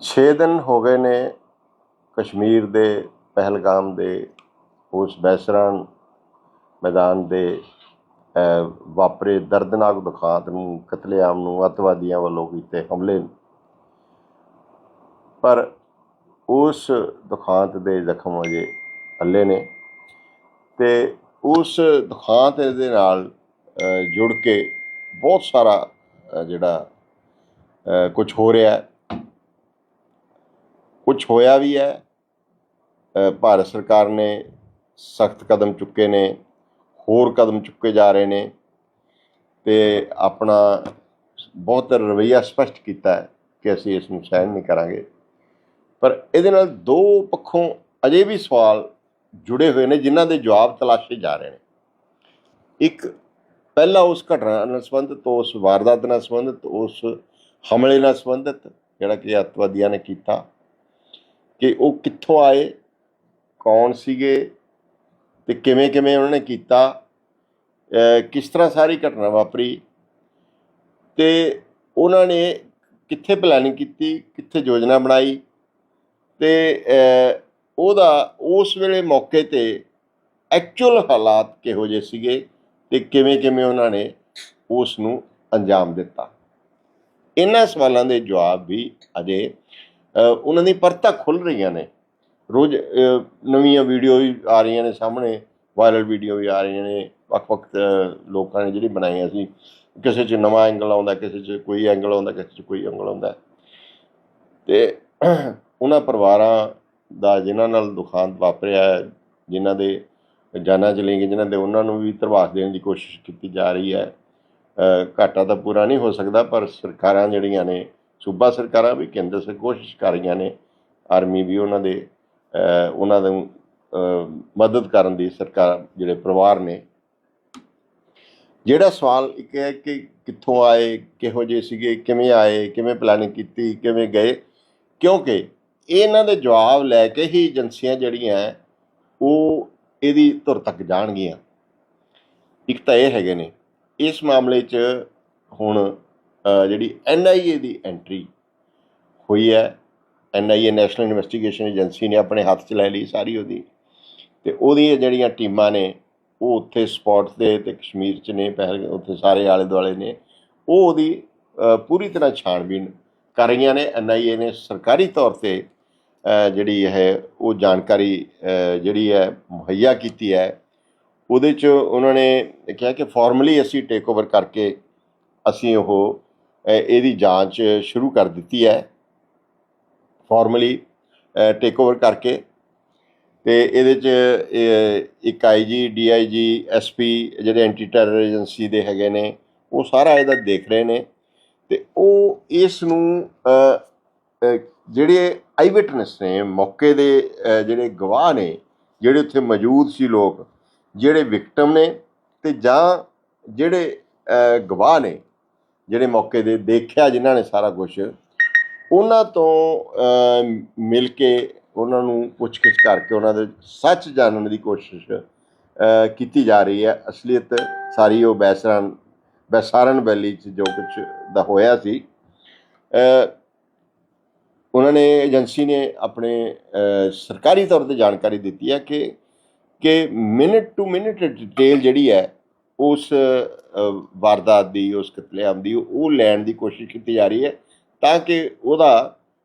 6 ਦਿਨ ਹੋ ਗਏ ਨੇ ਕਸ਼ਮੀਰ ਦੇ ਪਹਿਲਗਾਮ ਦੇ ਉਸ ਬੈਸਰਾਨ ਮੈਦਾਨ ਦੇ ਵਾਪਰੇ ਦਰਦਨਾਕ ਦੁਖਾਂਤ ਨੂੰ, ਕਤਲੇਆਮ ਨੂੰ, ਅੱਤਵਾਦੀਆਂ ਵੱਲੋਂ ਕੀਤੇ ਹਮਲੇ। ਨੂੰ ਪਰ ਉਸ ਦੁਖਾਂਤ ਦੇ ਜ਼ਖਮ ਅਜੇ ਹੱਲੇ ਨੇ ਤੇ ਉਸ ਦੁਖਾਂਤ ਦੇ ਨਾਲ ਜੁੜ ਕੇ ਬਹੁਤ ਸਾਰਾ ਜਿਹੜਾ ਕੁਝ ਹੋ ਰਿਹਾ ਹੈ। ਕੁਝ ਹੋਇਆ ਵੀ ਹੈ। ਭਾਰਤ ਸਰਕਾਰ ਨੇ ਸਖਤ ਕਦਮ ਚੁੱਕੇ ਨੇ, ਹੋਰ ਕਦਮ ਚੁੱਕੇ ਜਾ ਰਹੇ ਨੇ ਤੇ ਆਪਣਾ ਬਹੁਤ ਰਵੱਈਆ ਸਪਸ਼ਟ ਕੀਤਾ ਹੈ ਕਿ ਅਸੀਂ ਇਸ ਨੂੰ ਸਹਿਣ ਨਹੀਂ ਕਰਾਂਗੇ। ਪਰ ਇਹਦੇ ਨਾਲ ਦੋ ਪੱਖੋਂ ਅਜੇ ਵੀ ਸਵਾਲ ਜੁੜੇ ਹੋਏ ਨੇ ਜਿਨ੍ਹਾਂ ਦੇ ਜਵਾਬ ਤਲਾਸ਼ੇ ਜਾ ਰਹੇ ਨੇ। ਇੱਕ, ਪਹਿਲਾ ਉਸ ਘਟਨਾ ਨਾਲ ਸੰਬੰਧਿਤ, ਉਸ ਵਾਰਦਾਤ ਨਾਲ ਸੰਬੰਧਿਤ, ਉਸ ਹਮਲੇ ਨਾਲ ਸੰਬੰਧਿਤ ਜਿਹੜਾ ਕਿ ਅੱਤਵਾਦੀਆਂ ਨੇ ਕੀਤਾ ਕਿ ਉਹ ਕਿੱਥੋਂ ਆਏ, ਕੌਣ ਸੀਗੇ ਤੇ ਕਿਵੇਂ ਕਿਵੇਂ ਉਹਨਾਂ ਨੇ ਕੀਤਾ ਕਿਸ ਤਰ੍ਹਾਂ ਸਾਰੀ ਘਟਨਾ ਵਾਪਰੀ ਤੇ ਉਹਨਾਂ ਨੇ ਕਿੱਥੇ ਪਲੈਨਿੰਗ ਕੀਤੀ, ਕਿੱਥੇ ਯੋਜਨਾ ਬਣਾਈ ਤੇ ਉਹਦਾ ਉਸ ਵੇਲੇ ਮੌਕੇ ਤੇ ਐਕਚੁਅਲ ਹਾਲਾਤ ਕਿਹੋ ਜਿਹੇ ਸੀਗੇ ਤੇ ਕਿਵੇਂ ਕਿਵੇਂ ਉਹਨਾਂ ਨੇ ਉਸ ਨੂੰ ਅੰਜਾਮ ਦਿੱਤਾ। ਇਹਨਾਂ ਸਵਾਲਾਂ ਦੇ ਜਵਾਬ ਵੀ ਅਜੇ ਉਹਨਾਂ ਦੀ ਪਰਤਾਂ ਖੁੱਲ ਰਹੀਆਂ ਨੇ। ਰੋਜ਼ ਨਵੀਆਂ ਵੀਡੀਓ ਵੀ ਆ ਰਹੀਆਂ ਨੇ ਸਾਹਮਣੇ ਵਾਇਰਲ ਵੀਡੀਓ ਵੀ ਆ ਰਹੀਆਂ ਨੇ, ਵੱਖ-ਵੱਖ ਲੋਕਾਂ ਨੇ ਜਿਹੜੀ ਬਣਾਈਆਂ ਸੀ। ਕਿਸੇ 'ਚ ਨਵਾਂ ਐਂਗਲ ਆਉਂਦਾ, ਕਿਸੇ 'ਚ ਕੋਈ ਐਂਗਲ ਆਉਂਦਾ, ਕਿਸੇ 'ਚ ਕੋਈ ਐਂਗਲ ਆਉਂਦਾ। ਤੇ ਉਹਨਾਂ ਪਰਿਵਾਰਾਂ ਦਾ ਜਿਨ੍ਹਾਂ ਨਾਲ ਦੁਖਾਂਤ ਵਾਪਰਿਆ, ਜਿਨ੍ਹਾਂ ਦੇ ਜਾਨਾਂ ਚਲੀਆਂ ਗਈਆਂ, ਜਿਨ੍ਹਾਂ ਦੇ ਉਹਨਾਂ ਨੂੰ ਵੀ ਧਰਵਾਸ ਦੇਣ ਦੀ ਕੋਸ਼ਿਸ਼ ਕੀਤੀ ਜਾ ਰਹੀ ਹੈ। ਘਾਟਾ ਤਾਂ ਪੂਰਾ ਨਹੀਂ ਹੋ ਸਕਦਾ, ਪਰ ਸਰਕਾਰਾਂ ਜਿਹੜੀਆਂ ਨੇ ਸੂਬਾ ਸਰਕਾਰਾਂ ਵੀ ਕੇਂਦਰ ਸਰਕਾਰ ਕੋਸ਼ਿਸ਼ ਕਰ ਰਹੀਆਂ ਨੇ, ਆਰਮੀ ਵੀ ਉਹਨਾਂ ਦੇ ਉਹਨਾਂ ਨੂੰ ਮਦਦ ਕਰਨ ਦੀ ਸਰਕਾਰ ਜਿਹੜੇ ਪਰਿਵਾਰ ਨੇ। ਜਿਹੜਾ ਸਵਾਲ ਇੱਕ ਹੈ ਕਿ ਕਿੱਥੋਂ ਆਏ, ਕਿਹੋ ਜਿਹੇ ਸੀਗੇ, ਕਿਵੇਂ ਆਏ, ਕਿਵੇਂ ਪਲਾਨਿੰਗ ਕੀਤੀ, ਕਿਵੇਂ ਗਏ, ਕਿਉਂਕਿ ਇਹਨਾਂ ਦੇ ਜਵਾਬ ਲੈ ਕੇ ਹੀ ਏਜੰਸੀਆਂ ਜਿਹੜੀਆਂ ਉਹ ਇਹਦੀ ਧੁਰ ਤੱਕ ਜਾਣਗੀਆਂ। ਇੱਕ ਤਾਂ ਇਹ ਹੈਗੇ ਨੇ, ਇਸ ਮਾਮਲੇ 'ਚ ਹੁਣ ਜਿਹੜੀ ਐਨਆਈਏ ਦੀ ਐਂਟਰੀ ਹੋਈ ਹੈ ਐਨਆਈਏ ਨੈਸ਼ਨਲ ਇਨਵੈਸਟੀਗੇਸ਼ਨ ਏਜੰਸੀ ਨੇ ਆਪਣੇ ਹੱਥ 'ਚ ਲੈ ਲਈ ਸਾਰੀ ਉਹਦੀ, ਤੇ ਉਹਦੀਆਂ ਜਿਹੜੀਆਂ ਟੀਮਾਂ ਨੇ, ਉਹ ਉੱਥੇ ਸਪੌਟ ਤੇ ਤੇ ਕਸ਼ਮੀਰ 'ਚ ਨੇ, ਪਹਿਲ ਉੱਥੇ ਸਾਰੇ ਆਲੇ ਦੁਆਲੇ ਨੇ, ਉਹ ਉਹਦੀ ਪੂਰੀ ਤਰ੍ਹਾਂ ਛਾਣਬੀਣ ਕਰ ਰਹੀਆਂ ਨੇ। ਐਨਆਈਏ ਨੇ ਸਰਕਾਰੀ ਤੌਰ ਤੇ ਜਿਹੜੀ ਹੈ ਉਹ ਜਾਣਕਾਰੀ ਜਿਹੜੀ ਹੈ, ਮੁਹੱਈਆ ਕੀਤੀ ਹੈ। ਉਹਦੇ 'ਚ ਉਹਨਾਂ ਨੇ ਕਿਹਾ ਕਿ ਫਾਰਮਲੀ ਅਸੀਂ ਟੇਕ ਓਵਰ ਕਰਕੇ ਅਸੀਂ ਉਹ ਇਹਦੀ ਜਾਂਚ ਸ਼ੁਰੂ ਕਰ ਦਿੱਤੀ ਹੈ। ਫਾਰਮਲੀ ਟੇਕ ਓਵਰ ਕਰਕੇ। ਤੇ ਇਹਦੇ 'ਚ ਇਹ, ਇੱਕ ਆਈਜੀ ਡੀਆਈਜੀ ਐਸਪੀ ਜਿਹੜੇ ਐਂਟੀ ਟੈਰਰ ਏਜੰਸੀ ਦੇ ਹੈਗੇ ਨੇ ਉਹ ਸਾਰਾ ਇਹਦਾ ਦੇਖ ਰਹੇ ਨੇ। ਤੇ ਉਹ ਇਸ ਨੂੰ ਜਿਹੜੇ ਆਈ ਵਿਟਨੈਸ ਨੇ ਮੌਕੇ ਦੇ ਜਿਹੜੇ ਗਵਾਹ ਨੇ ਜਿਹੜੇ ਉੱਥੇ ਮੌਜੂਦ ਸੀ ਲੋਕ ਜਿਹੜੇ ਵਿਕਟਮ ਨੇ ਤੇ ਜਾਂ ਜਿਹੜੇ ਗਵਾਹ ਨੇ ਜਿਹੜੇ ਮੌਕੇ ਦੇ ਦੇਖਿਆ ਜਿਨ੍ਹਾਂ ਨੇ ਸਾਰਾ ਕੁਝ ਉਹਨਾਂ ਤੋਂ ਮਿਲ ਕੇ ਉਹਨਾਂ ਨੂੰ ਪੁੱਛਗਿੱਛ ਕਰਕੇ ਉਹਨਾਂ ਦੇ ਸੱਚ ਜਾਣਨ ਦੀ ਕੋਸ਼ਿਸ਼ ਕੀਤੀ ਜਾ ਰਹੀ ਹੈ। ਅਸਲੀਅਤ ਸਾਰੀ ਉਹ ਬੈਸਰਨ, ਬੈਸਾਰਨ ਵੈਲੀ 'ਚ ਜੋ ਕੁਝ ਦਾ ਹੋਇਆ ਸੀ ਉਹਨਾਂ ਨੇ, ਏਜੰਸੀ ਨੇ ਆਪਣੇ ਸਰਕਾਰੀ ਤੌਰ ਤੇ ਜਾਣਕਾਰੀ ਦਿੱਤੀ ਹੈ ਕਿ ਕਿ ਮਿੰਟ ਟੂ ਮਿੰਟ ਡਿਟੇਲ ਜਿਹੜੀ ਹੈ ਉਸ ਵਾਰਦਾਤ ਦੀ ਉਸ ਕਤਲੇਆਮ ਦੀ ਉਹ ਲੈਣ ਦੀ ਕੋਸ਼ਿਸ਼ ਕੀਤੀ ਜਾ ਰਹੀ ਹੈ ਤਾਂ ਕਿ ਉਹਦਾ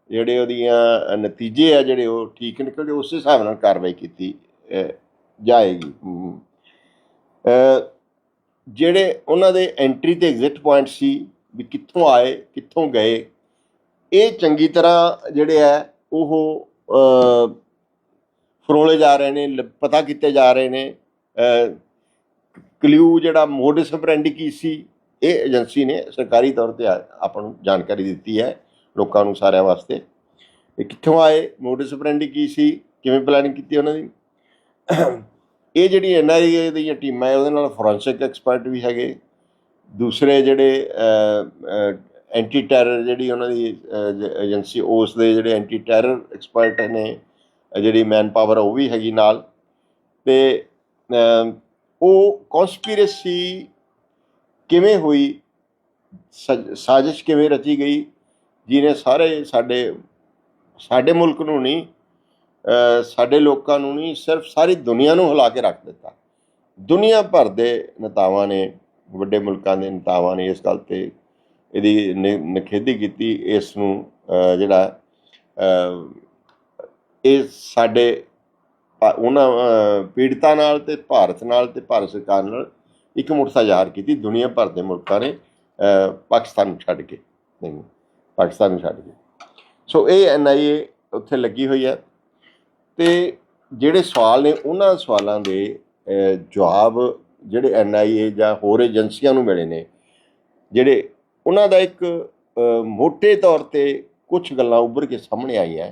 ਜਿਹੜੇ ਉਹਦੀਆਂ ਨਤੀਜੇ ਆ ਜਿਹੜੇ ਉਹ ਠੀਕ ਨਿਕਲਦੇ ਉਸ ਹਿਸਾਬ ਨਾਲ ਕਾਰਵਾਈ ਕੀਤੀ ਅ, ਜਾਏਗੀ। ਜਿਹੜੇ ਉਹਨਾਂ ਦੇ ਐਂਟਰੀ ਤੇ ਐਗਜ਼ਿਟ ਪੁਆਇੰਟ ਸੀ ਵੀ ਕਿੱਥੋਂ ਆਏ ਕਿੱਥੋਂ ਗਏ ਇਹ ਚੰਗੀ ਤਰ੍ਹਾਂ ਜਿਹੜੇ ਹੈ ਉਹ ਫਰੋਲੇ ਜਾ ਰਹੇ ਨੇ ਲ- ਪਤਾ ਕੀਤੇ ਜਾ ਰਹੇ ਨੇ ਕਲਿਊ ਜਿਹੜਾ ਮੋਡਸ ਆਪਰੈਂਡੀ ਕੀ ਸੀ, ਇਹ ਏਜੰਸੀ ਨੇ ਸਰਕਾਰੀ ਤੌਰ ਤੇ ਆਪਾਂ ਨੂੰ ਜਾਣਕਾਰੀ ਦਿੱਤੀ ਹੈ ਲੋਕਾਂ ਨੂੰ ਸਾਰਿਆਂ ਵਾਸਤੇ। ਇਹ ਕਿੱਥੋਂ ਆਏ ਮੋਡਸ ਆਪਰੈਂਡੀ ਕੀ ਸੀ, ਕਿਵੇਂ ਪਲੈਨਿੰਗ ਕੀਤੀ ਉਹਨਾਂ ਦੀ? ਇਹ ਜਿਹੜੀ ਐਨਆਈਏ ਦੀਆਂ ਟੀਮਾਂ ਹੈ, ਉਹਦੇ ਨਾਲ ਫੋਰੈਂਸਿਕ ਐਕਸਪਰਟ ਵੀ ਹੈਗੇ। ਦੂਸਰੇ ਜਿਹੜੇ ਐਂਟੀ ਟੈਰਰ ਜਿਹੜੀ ਉਹਨਾਂ ਦੀ ਏਜੰਸੀ ਉਸ ਦੇ ਜਿਹੜੇ ਐਂਟੀ ਟੈਰਰ ਐਕਸਪਰਟ ਨੇ, ਜਿਹੜੀ ਮੈਨ ਪਾਵਰ ਉਹ ਵੀ ਹੈਗੀ ਨਾਲ। ਤੇ ਉਹ ਕਨਸਪੀਰੇਸੀ ਕਿਵੇਂ ਹੋਈ? ਸਜ- ਸਾਜ਼ਿਸ਼ ਕਿਵੇਂ ਰਚੀ ਗਈ? ਜਿਹਨੇ ਸਾਰੇ ਸਾਡੇ ਸਾਡੇ ਮੁਲਕ ਨੂੰ ਨਹੀਂ ਸਾਡੇ ਲੋਕਾਂ ਨੂੰ ਨਹੀਂ, ਸਿਰਫ ਸਾਰੀ ਦੁਨੀਆ ਨੂੰ ਹਿਲਾ ਕੇ ਰੱਖ ਦਿੱਤਾ। ਦੁਨੀਆ ਭਰ ਦੇ ਨੇਤਾਵਾਂ ਨੇ, ਵੱਡੇ ਮੁਲਕਾਂ ਦੇ ਨੇਤਾਵਾਂ ਨੇ ਇਸ ਗੱਲ ਤੇ ਇਹਦੀ ਨਿ- ਨਿਖੇਧੀ ਕੀਤੀ, ਇਸ ਨੂੰ ਜਿਹੜਾ ਇਹ ਸਾਡੇ ਉਹਨਾਂ ਪੀੜਤਾਂ ਨਾਲ ਤੇ ਭਾਰਤ ਨਾਲ ਤੇ ਭਾਰਤ ਸਰਕਾਰ ਨਾਲ ਇੱਕ ਮੁਰਸਾ ਜ਼ਾਹਰ ਕੀਤੀ ਦੁਨੀਆ ਭਰ ਦੇ ਮੁਲਕਾਂ ਨੇ ਪਾਕਿਸਤਾਨ ਨੂੰ ਛੱਡ ਕੇ ਨਹੀਂ ਪਾਕਿਸਤਾਨ ਨੂੰ ਛੱਡ ਕੇ। ਸੋ ਇਹ ਐਨਆਈਏ ਉੱਥੇ ਲੱਗੀ ਹੋਈ ਹੈ ਤੇ ਜਿਹੜੇ ਸਵਾਲ ਨੇ ਉਹਨਾਂ ਸਵਾਲਾਂ ਦੇ ਜਵਾਬ ਜਿਹੜੇ ਐਨਆਈਏ ਜਾਂ ਹੋਰ ਏਜੰਸੀਆਂ ਨੂੰ ਮਿਲੇ ਨੇ ਜਿਹੜੇ ਉਹਨਾਂ ਦਾ ਇੱਕ ਅਹ, ਮੋٹے ਤੌਰ ਤੇ ਕੁਝ ਗੱਲਾਂ ਉੱਭਰ ਕੇ ਸਾਹਮਣੇ ਆਈਆਂ।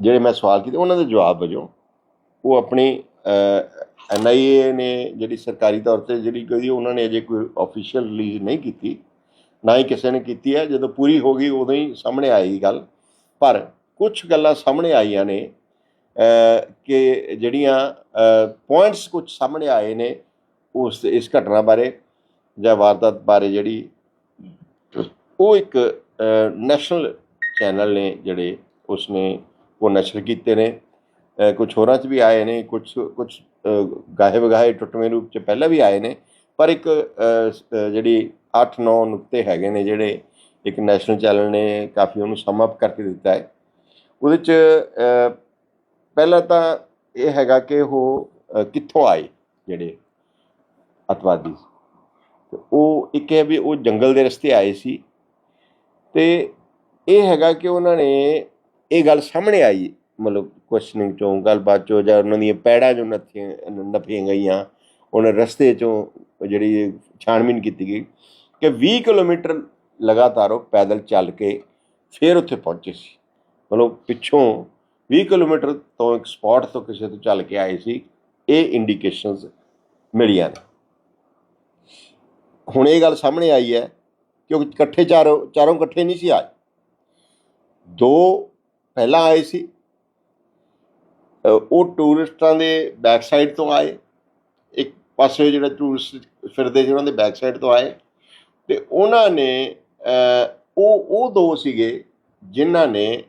ਜਿਹੜੇ ਮੈਂ ਸਵਾਲ ਕੀਤੇ, ਉਹਨਾਂ ਦੇ ਜਵਾਬ ਵਜੋਂ ਉਹ ਆਪਣੀ ਐਨਆਈਏ ਨੇ ਜਿਹੜੀ ਸਰਕਾਰੀ ਤੌਰ ਤੇ ਜਿਹੜੀ ਕੋਈ ਉਹਨਾਂ ਨੇ ਅਜੇ ਕੋਈ ਆਫੀਸ਼ੀਅਲ ਰਿਲੀਜ਼ ਨਹੀਂ ਕੀਤੀ। ਨਾ ਹੀ ਕਿਸੇ ਨੇ ਕੀਤੀ ਹੈ। ਜਦੋਂ ਪੂਰੀ ਹੋ ਗਈ, ਉਦੋਂ ਹੀ ਸਾਹਮਣੇ ਆਏਗੀ ਗੱਲ। ਪਰ ਕੁਝ ਗੱਲਾਂ ਸਾਹਮਣੇ ਆਈਆਂ ਨੇ ਕਿ ਜਿਹੜੀਆਂ ਪੁਆਇੰਟਸ ਕੁਝ ਸਾਹਮਣੇ ਆਏ ਨੇ ਉਸ, ਇਸ ਘਟਨਾ ਬਾਰੇ ਜਾਂ ਵਾਰਦਾਤ ਬਾਰੇ ਜਿਹੜੀ, ਉਹ ਇੱਕ ਨੈਸ਼ਨਲ ਚੈਨਲ ਨੇ ਜਿਹੜੇ, ਉਸਨੇ ਉਹ ਨਸ਼ਰ ਕੀਤੇ ਨੇ ਕੁਝ ਹੋਰਾਂ ਚ ਵੀ ਆਏ ਨੇ ਕੁਝ ਕੁਝ ਗਾਹੇ ਵਗਾਹੇ ਟੁੱਟਵੇਂ ਰੂਪ ਚ ਪਹਿਲਾਂ ਵੀ ਆਏ ਨੇ ਪਰ ਇੱਕ ਜਿਹੜੀ 8-9 ਨੁਕਤੇ ਹੈਗੇ ਨੇ ਜਿਹੜੇ ਇੱਕ ਨੈਸ਼ਨਲ ਚੈਨਲ ਨੇ ਕਾਫੀ ਉਹਨੂੰ ਸਮ ਅਪ ਕਰਕੇ ਦਿੱਤਾ ਹੈ ਉਹਦੇ ਚ ਅਹ, ਪਹਿਲਾਂ ਤਾਂ ਇਹ ਹੈਗਾ ਕਿ ਉਹ ਕਿੱਥੋਂ ਆਏ ਜਿਹੜੇ ਅਤਵਾਦੀ ਉਹ ਇੱਕ ਹੈ ਵੀ ਉਹ ਜੰਗਲ ਦੇ ਰਸਤੇ ਆਏ ਸੀ ਤੇ ਇਹ ਹੈਗਾ ਕਿ ਉਹਨਾਂ ਨੇ ਇਹ ਗੱਲ ਸਾਹਮਣੇ ਆਈ, ਮਤਲਬ ਕੁਐਸਚਨਿੰਗ ਚੋਂ, ਗੱਲਬਾਤ ਚੋਂ, ਜਾਂ ਉਹਨਾਂ ਦੀਆਂ ਪੈੜਾਂ ਜੋ ਨੱਥੀਆਂ ਨੱਫੀਆਂ ਗਈਆਂ। ਉਹਨਾਂ ਰਸਤੇ ਚੋਂ ਜਿਹੜੀ ਛਾਣਬੀਨ ਕੀਤੀ ਗਈ ਕਿ 20 ਕਿਲੋਮੀਟਰ ਲਗਾਤਾਰ ਉਹ ਪੈਦਲ ਚੱਲ ਕੇ ਫਿਰ ਉੱਥੇ ਪਹੁੰਚੇ ਸੀ। ਮਤਲਬ ਪਿੱਛੋਂ 20 ਕਿਲੋਮੀਟਰ ਤੋਂ ਇੱਕ ਸਪੌਟ ਤੋਂ ਕਿਸੇ ਤੋਂ ਚੱਲ ਕੇ ਆਏ ਸੀ। ਇਹ ਇੰਡੀਕੇਸ਼ਨਸ ਮਿਲੀਆਂ ਨੇ। ਹੁਣ ਇਹ ਗੱਲ ਸਾਹਮਣੇ ਆਈ ਹੈ ਕਿਉਂਕਿ ਇਕੱਠੇ ਚਾਰੋਂ ਚਾਰੋਂ ਇਕੱਠੇ ਨਹੀਂ ਸੀ ਆਏ। ਦੋ ਪਹਿਲਾਂ ਆਏ ਸੀ। ਉਹ ਟੂਰਿਸਟਾਂ ਦੇ ਬੈਕ ਸਾਈਡ ਤੋਂ ਆਏ। ਇੱਕ ਪਾਸੇ ਜਿਹੜਾ ਟੂਰਿਸਟ ਫਿਰਦੇ ਸੀ ਉਹਨਾਂ ਦੇ ਬੈਕ ਸਾਈਡ ਤੋਂ ਆਏ। ਤੇ ਉਹਨਾਂ ਨੇ ਉਹ ਉਹ ਦੋ ਸੀਗੇ ਜਿਨ੍ਹਾਂ ਨੇ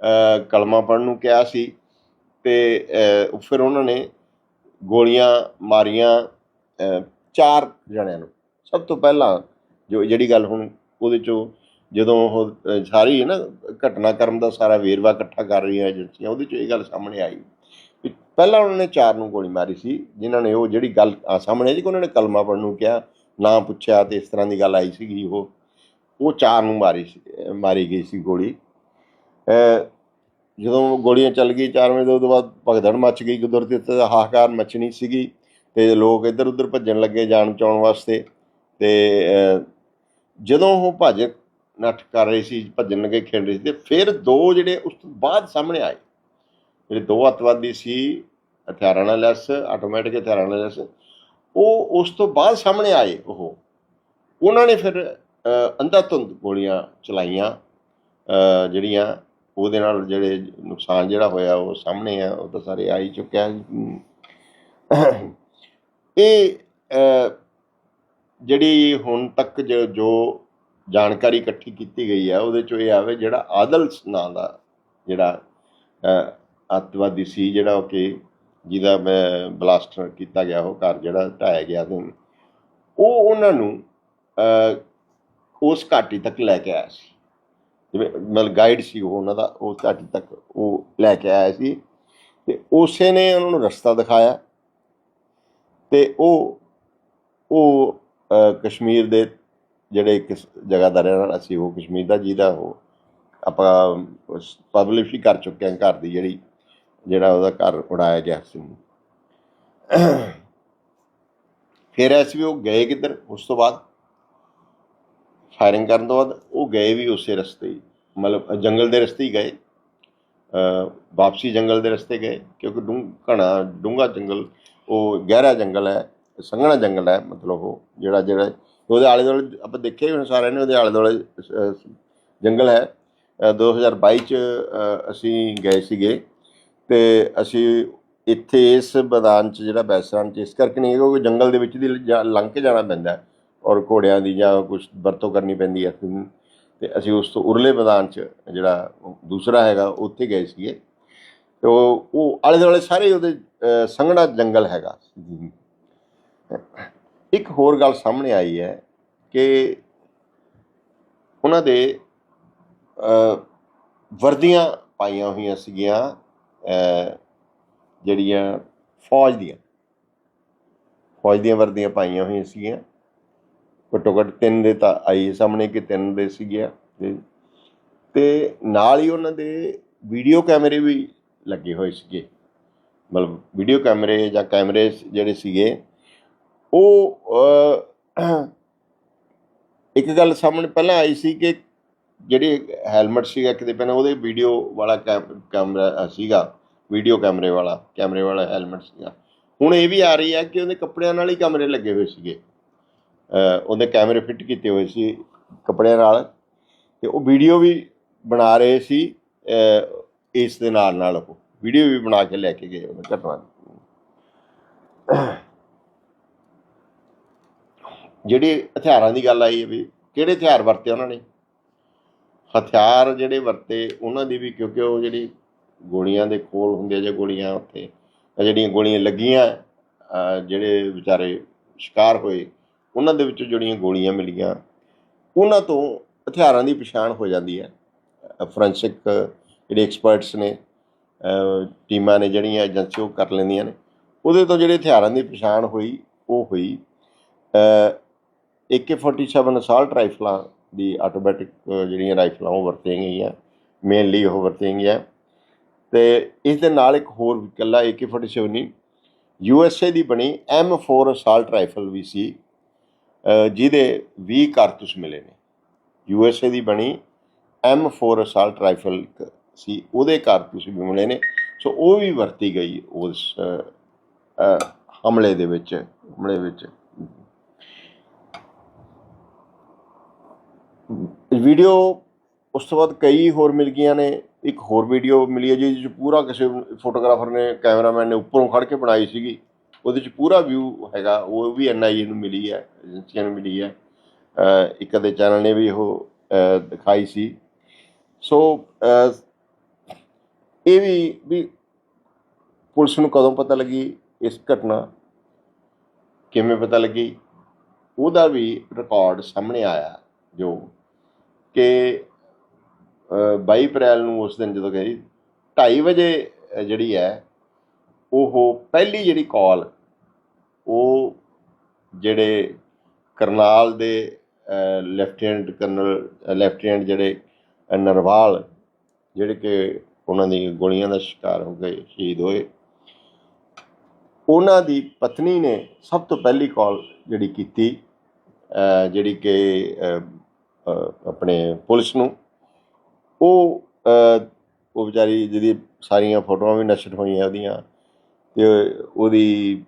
ਅਹ, ਕਲਮਾ ਪੜ੍ਹਨ ਨੂੰ ਕਿਹਾ ਸੀ। ਤੇ ਫਿਰ ਉਹਨਾਂ ਨੇ ਗੋਲੀਆਂ ਮਾਰੀਆਂ ਚਾਰ ਜਣਿਆਂ ਨੂੰ। ਸਭ ਤੋਂ ਪਹਿਲਾਂ ਜੋ ਜਿਹੜੀ ਗੱਲ ਹੁਣ ਉਹਦੇ ਚੋਂ ਜਦੋਂ ਉਹ ਸਾਰੀ ਨਾ ਘਟਨਾਕ੍ਰਮ ਦਾ ਸਾਰਾ ਵੇਰਵਾ ਇਕੱਠਾ ਕਰ ਰਹੀਆਂ ਏਜੰਸੀਆਂ, ਉਹਦੇ 'ਚ ਇਹ ਗੱਲ ਸਾਹਮਣੇ ਆਈ ਵੀ ਪਹਿਲਾਂ ਉਹਨਾਂ ਨੇ ਚਾਰ ਨੂੰ ਗੋਲੀ ਮਾਰੀ ਸੀ, ਜਿਨ੍ਹਾਂ ਨੇ ਉਹ ਜਿਹੜੀ ਗੱਲ ਆ ਸਾਹਮਣੇ ਆਈ ਕਿ ਉਹਨਾਂ ਨੇ ਕਲਮਾ ਪੜ੍ਹਨ ਨੂੰ ਕਿਹਾ, ਨਾ ਪੁੱਛਿਆ ਤੇ ਇਸ ਤਰ੍ਹਾਂ ਦੀ ਗੱਲ ਆਈ ਸੀਗੀ ਉਹ ਉਹ ਚਾਰ ਨੂੰ ਮਾਰੀ ਸੀ ਮਾਰੀ ਗਈ ਸੀ ਗੋਲੀ। ਜਦੋਂ ਗੋਲੀਆਂ ਚੱਲ ਗਈ ਚਾਰ ਵਜੇ ਤੋਂ ਬਾਅਦ ਭਗਦੜ ਮੱਚ ਗਈ ਕੁਦਰਤੀ ਉੱਤੇ ਹਾਹਾਕਾਰ ਮਚਣੀ ਸੀਗੀ ਤੇ ਲੋਕ ਇੱਧਰ ਉੱਧਰ ਭੱਜਣ ਲੱਗੇ ਜਾਣ ਬਚਾਉਣ ਵਾਸਤੇ ਤੇ ਜਦੋਂ ਉਹ ਭੱਜ ਨੱਠ ਕਰ ਰਹੇ ਸੀ ਭੱਜਣ ਲੱਗੇ ਖੇਡ ਰਹੇ ਸੀ ਤੇ ਫਿਰ ਦੋ ਜਿਹੜੇ ਉਸ ਤੋਂ ਬਾਅਦ ਸਾਹਮਣੇ ਆਏ। ਜਿਹੜੇ ਦੋ ਅੱਤਵਾਦੀ ਸੀ ਹਥਿਆਰਾਂ ਨਾਲ ਲੈਸ ਆਟੋਮੈਟਿਕ ਹਥਿਆਰਾਂ ਨਾਲ ਲੈਸ ਉਹ ਉਸ ਤੋਂ ਬਾਅਦ ਸਾਹਮਣੇ ਆਏ ਉਹ। ਉਹਨਾਂ ਨੇ ਫਿਰ ਅਹ, ਅੰਧਾਧੁੰਦ ਗੋਲੀਆਂ ਚਲਾਈਆਂ। ਜਿਹੜੀਆਂ ਉਹਦੇ ਨਾਲ ਜਿਹੜੇ ਨੁਕਸਾਨ ਜਿਹੜਾ ਹੋਇਆ ਉਹ ਸਾਹਮਣੇ ਆ ਉਹ ਤਾਂ ਸਾਰੇ ਆ ਹੀ ਚੁੱਕਿਆ। ਇਹ ਜਿਹੜੀ ਹੁਣ ਤੱਕ ਜੋ ਜਾਣਕਾਰੀ ਇਕੱਠੀ ਕੀਤੀ ਗਈ ਹੈ ਉਹਦੇ ਚੋਂ ਇਹ ਆਵੇ ਜਿਹੜਾ ਆਦਲ ਨਾਂ ਦਾ ਜਿਹੜਾ ਅਹ, ਅੱਤਵਾਦੀ ਸੀ ਜਿਹੜਾ ਉਹ ਕਿ ਜਿਹਦਾ ਮੈਂ ਬਲਾਸਟ ਕੀਤਾ ਗਿਆ ਉਹ ਘਰ ਜਿਹੜਾ ਢਾਇਆ ਗਿਆ ਸੀ। ਉਹ ਉਹਨਾਂ ਨੂੰ ਉਸ ਘਾਟੀ ਤੱਕ ਲੈ ਕੇ ਆਇਆ ਸੀ। ਜਿਵੇਂ ਮਤਲਬ ਗਾਈਡ ਸੀ ਉਹ ਉਹਨਾਂ ਦਾ ਉਸ ਘਾਟੀ ਤੱਕ ਉਹ ਲੈ ਕੇ ਆਇਆ ਸੀ। ਤੇ ਉਸੇ ਨੇ ਉਹਨਾਂ ਨੂੰ ਰਸਤਾ ਦਿਖਾਇਆ। ਤੇ ਉਹ ਉਹ ਕਸ਼ਮੀਰ ਦੇ ਜਿਹੜੇ ਕਿਸ ਜਗ੍ਹਾ ਦਾ ਰਹਿਣ ਵਾਲਾ ਸੀ, ਉਹ ਕਸ਼ਮੀਰ ਦਾ ਜਿਹਦਾ ਉਹ ਆਪਾਂ ਪਬਲਿਸ਼ ਹੀ ਕਰ ਚੁੱਕੇ ਹਾਂ ਘਰ ਦੀ ਜਿਹੜੀ, ਜਿਹੜਾ ਉਹਦਾ ਘਰ ਉਡਾਇਆ ਗਿਆ ਸੀ। ਫਿਰ ਐਸ ਉਹ ਗਏ ਕਿੱਧਰ? ਉਸ ਤੋਂ ਬਾਅਦ ਫਾਇਰਿੰਗ ਕਰਨ ਤੋਂ ਬਾਅਦ ਉਹ ਗਏ ਵੀ ਉਸੇ ਰਸਤੇ ਹੀ, ਮਤਲਬ ਜੰਗਲ ਦੇ ਰਸਤੇ ਹੀ ਗਏ। ਵਾਪਸੀ ਜੰਗਲ ਦੇ ਰਸਤੇ ਗਏ, ਕਿਉਂਕਿ ਡੂੰ, ਘਣਾ ਡੂੰਘਾ ਜੰਗਲ, ਉਹ ਗਹਿਰਾ ਜੰਗਲ ਹੈ, ਸੰਘਣਾ ਜੰਗਲ ਹੈ, ਮਤਲਬ ਉਹ ਜਿਹੜਾ ਜਿਹੜਾ ਉਹਦੇ ਆਲੇ ਦੁਆਲੇ ਆਪਾਂ ਦੇਖਿਆ ਹੀ ਹੁਣ ਸਾਰਿਆਂ ਨੇ ਉਹਦੇ ਆਲੇ ਦੁਆਲੇ ਜੰਗਲ ਹੈ। ਅ, 2022 ਚ ਅਸੀਂ ਗਏ ਸੀਗੇ ਤੇ ਅਸੀਂ ਇੱਥੇ ਇਸ ਮੈਦਾਨ ਚ ਜਿਹੜਾ ਬੈਸਰਾਂ ਚ ਇਸ ਕਰਕੇ ਨਹੀਂ ਕਿਉਂਕਿ ਜੰਗਲ ਦੇ ਵਿੱਚ ਦੀ ਜਾ- ਲੰਘ ਕੇ ਜਾਣਾ ਪੈਂਦਾ ਔਰ ਘੋੜਿਆਂ ਦੀ ਜਾਂ ਕੁਝ ਵਰਤੋਂ ਕਰਨੀ ਪੈਂਦੀ ਹੈ ਤੇ ਅਸੀਂ ਉਸ ਤੋਂ ਉਰਲੇ ਮੈਦਾਨ 'ਚ ਜਿਹੜਾ ਦੂਸਰਾ ਹੈਗਾ ਉੱਥੇ ਗਏ ਸੀਗੇ। ਤੇ ਉਹ ਉਹ ਆਲੇ ਦੁਆਲੇ ਸਾਰੇ ਉਹਦੇ ਸੰਘਣਾ ਜੰਗਲ ਹੈਗਾ। ਇੱਕ ਹੋਰ ਗੱਲ ਸਾਹਮਣੇ ਆਈ ਹੈ ਕਿ ਉਹਨਾਂ ਦੇ ਵਰਦੀਆਂ ਪਾਈਆਂ ਹੋਈਆਂ ਸੀਗੀਆਂ ਜਿਹੜੀਆਂ ਫੌਜ ਦੀਆਂ। ਫੌਜ ਦੀਆਂ ਵਰਦੀਆਂ ਪਾਈਆਂ ਹੋਈਆਂ ਸੀਗੀਆਂ। ਘੱਟੋ ਘੱਟ ਤਿੰਨ ਦੇ ਤਾਂ ਆਈ ਸਾਹਮਣੇ ਕਿ ਤਿੰਨ ਦੇ ਸੀਗੇ ਤੇ- ਤੇ ਨਾਲ ਹੀ ਉਹਨਾਂ ਦੇ ਵੀਡੀਓ ਕੈਮਰੇ ਵੀ ਲੱਗੇ ਹੋਏ ਸੀਗੇ। ਮਤਲਬ ਵੀਡੀਓ ਕੈਮਰੇ ਜਾਂ ਕੈਮਰੇ ਜਿਹੜੇ ਸੀਗੇ ਉਹ ਇੱਕ ਗੱਲ ਸਾਹਮਣੇ ਪਹਿਲਾਂ ਆਈ ਸੀ ਕਿ ਜਿਹੜੇ ਹੈਲਮਟ ਸੀਗਾ ਕਿਤੇ ਪਹਿਲਾਂ ਉਹਦੇ ਵੀਡੀਓ ਵਾਲਾ ਕੈਮ- ਕੈਮਰਾ ਸੀਗਾ, ਵੀਡੀਓ ਕੈਮਰੇ ਵਾਲਾ ਕੈਮਰੇ ਵਾਲਾ ਹੈਲਮਟ ਸੀਗਾ। ਹੁਣ ਇਹ ਵੀ ਆ ਰਹੀ ਹੈ ਕਿ ਉਹਦੇ ਕੱਪੜਿਆਂ ਨਾਲ ਹੀ ਕੈਮਰੇ ਲੱਗੇ ਹੋਏ ਸੀਗੇ। ਉਹਦੇ ਕੈਮਰੇ ਫਿੱਟ ਕੀਤੇ ਹੋਏ ਸੀ ਕੱਪੜਿਆਂ ਨਾਲ। ਤੇ ਉਹ ਵੀਡੀਓ ਵੀ ਬਣਾ ਰਹੇ ਸੀ ਇਸ ਦੇ ਨਾਲ ਨਾਲ ਉਹ। ਵੀਡੀਓ ਵੀ ਬਣਾ ਕੇ ਲੈ ਕੇ ਗਏ ਉਹਨੇ ਘਟਨਾ ਦੀ। ਜਿਹੜੀ ਹਥਿਆਰਾਂ ਦੀ ਗੱਲ ਆਈ ਹੈ ਵੀ ਕਿਹੜੇ ਹਥਿਆਰ ਵਰਤੇ ਉਹਨਾਂ ਨੇ? ਹਥਿਆਰ ਜਿਹੜੇ ਵਰਤੇ, ਉਹਨਾਂ ਦੀ ਵੀ ਕਿਉਂਕਿ ਉਹ ਜਿਹੜੀ ਗੋਲੀਆਂ ਦੇ ਕੋਲ ਹੁੰਦੇ ਆ ਜਾਂ ਗੋਲੀਆਂ ਉੱਥੇ ਜਿਹੜੀਆਂ ਗੋਲੀਆਂ ਲੱਗੀਆਂ ਜਿਹੜੇ ਵਿਚਾਰੇ ਸ਼ਿਕਾਰ ਹੋਏ, ਉਹਨਾਂ ਦੇ ਵਿੱਚੋਂ ਜਿਹੜੀਆਂ ਗੋਲੀਆਂ ਮਿਲੀਆਂ, ਉਹਨਾਂ ਤੋਂ ਹਥਿਆਰਾਂ ਦੀ ਪਛਾਣ ਹੋ ਜਾਂਦੀ ਹੈ। ਫੋਰੈਂਸਿਕ ਜਿਹੜੇ ਐਕਸਪਰਟਸ ਨੇ ਟੀਮਾਂ ਨੇ ਜਿਹੜੀਆਂ ਏਜੰਸੀ ਉਹ ਕਰ ਲੈਂਦੀਆਂ ਨੇ। ਉਹਦੇ ਤੋਂ ਜਿਹੜੇ ਹਥਿਆਰਾਂ ਦੀ ਪਛਾਣ ਹੋਈ, ਉਹ ਹੋਈ AK47 ਅਸਾਲਟ ਰਾਈਫਲਾਂ ਦੀ ਆਟੋਮੈਟਿਕ ਜਿਹੜੀਆਂ ਰਾਈਫਲਾਂ ਉਹ ਵਰਤੀਆਂ ਗਈਆਂ। ਮੇਨਲੀ ਉਹ ਵਰਤੀਆਂ ਗਈਆਂ। ਤੇ ਇਸ ਦੇ ਨਾਲ ਇੱਕ ਹੋਰ ਇਕੱਲਾ AK47 ਨਹੀਂ USA ਦੀ ਬਣੀ M4 ਅਸਾਲਟ ਰਾਈਫਲ ਵੀ ਸੀ ਜਿਹਦੇ 20 ਕਾਰਤੂਸ ਮਿਲੇ ਨੇ। USA ਦੀ ਬਣੀ M4 ਅਸਾਲਟ ਰਾਈਫਲ ਇੱਕ ਸੀ, ਉਹਦੇ ਕਾਰਤੂਸ ਵੀ ਮਿਲੇ ਨੇ। ਸੋ ਉਹ ਵੀ ਵਰਤੀ ਗਈ ਉਸ ਹਮਲੇ ਦੇ ਵਿੱਚ, ਹਮਲੇ ਵਿੱਚ। ਵੀਡੀਓ ਉਸ ਤੋਂ ਬਾਅਦ ਕਈ ਹੋਰ ਮਿਲ ਗਈਆਂ ਨੇ। ਇੱਕ ਹੋਰ ਵੀਡੀਓ ਮਿਲੀ ਹੈ ਜਿਹਦੇ ਚ ਪੂਰਾ ਕਿਸੇ ਫੋਟੋਗ੍ਰਾਫਰ ਨੇ, ਕੈਮਰਾਮੈਨ ਨੇ ਉੱਪਰੋਂ ਖੜ ਕੇ ਬਣਾਈ ਸੀਗੀ। ਉਹਦੇ ਚ ਪੂਰਾ ਵਿਊ ਹੈਗਾ, ਉਹ ਵੀ ਐਨਆਈਏ ਨੂੰ ਮਿਲੀ ਹੈ, ਏਜੰਸੀਆਂ ਨੂੰ ਮਿਲੀ ਹੈ। ਇੱਕ ਅਦੇ ਚੈਨਲ ਨੇ ਵੀ ਉਹ ਦਿਖਾਈ ਸੀ। ਸੋ ਇਹ ਵੀ ਵੀ ਪੁਲਿਸ ਨੂੰ ਕਦੋਂ ਪਤਾ ਲੱਗੀ ਇਸ ਘਟਨਾ? ਕਿਵੇਂ ਪਤਾ ਲੱਗੀ? ਉਹਦਾ ਵੀ ਰਿਕਾਰਡ ਸਾਹਮਣੇ ਆਇਆ, ਜੋ ਕਿ ਅ, 22 ਅਪ੍ਰੈਲ ਨੂੰ ਉਸ ਦਿਨ ਜਦੋਂ ਗਈ 2:30 ਵਜੇ ਜਿਹੜੀ ਹੈ ਉਹ ਪਹਿਲੀ ਜਿਹੜੀ ਕਾਲ ਉਹ ਜਿਹੜੇ ਕਰਨਾਲ ਦੇ ਲੈਫਟੀਨੈਂਟ ਕਰਨਲ ਲੈਫਟੀਨੈਂਟ ਜਿਹੜੇ ਨਰਵਾਲ ਜਿਹੜੇ ਕਿ ਉਹਨਾਂ ਦੀ ਗੋਲੀਆਂ ਦਾ ਸ਼ਿਕਾਰ ਹੋ ਗਏ ਸ਼ਹੀਦ ਹੋਏ ਉਹਨਾਂ ਦੀ ਪਤਨੀ ਨੇ ਸਭ ਤੋਂ ਪਹਿਲੀ ਕਾਲ ਜਿਹੜੀ ਕੀਤੀ ਜਿਹੜੀ ਕਿ ਆਪਣੇ ਪੁਲਿਸ ਨੂੰ, ਉਹ ਉਹ ਵਿਚਾਰੀ ਜਿਹਦੀ ਸਾਰੀਆਂ ਫੋਟੋਆਂ ਵੀ ਨਸ਼ਟ ਹੋਈਆਂ ਉਹਦੀਆਂ ਤੇ ਉਹਦੀ,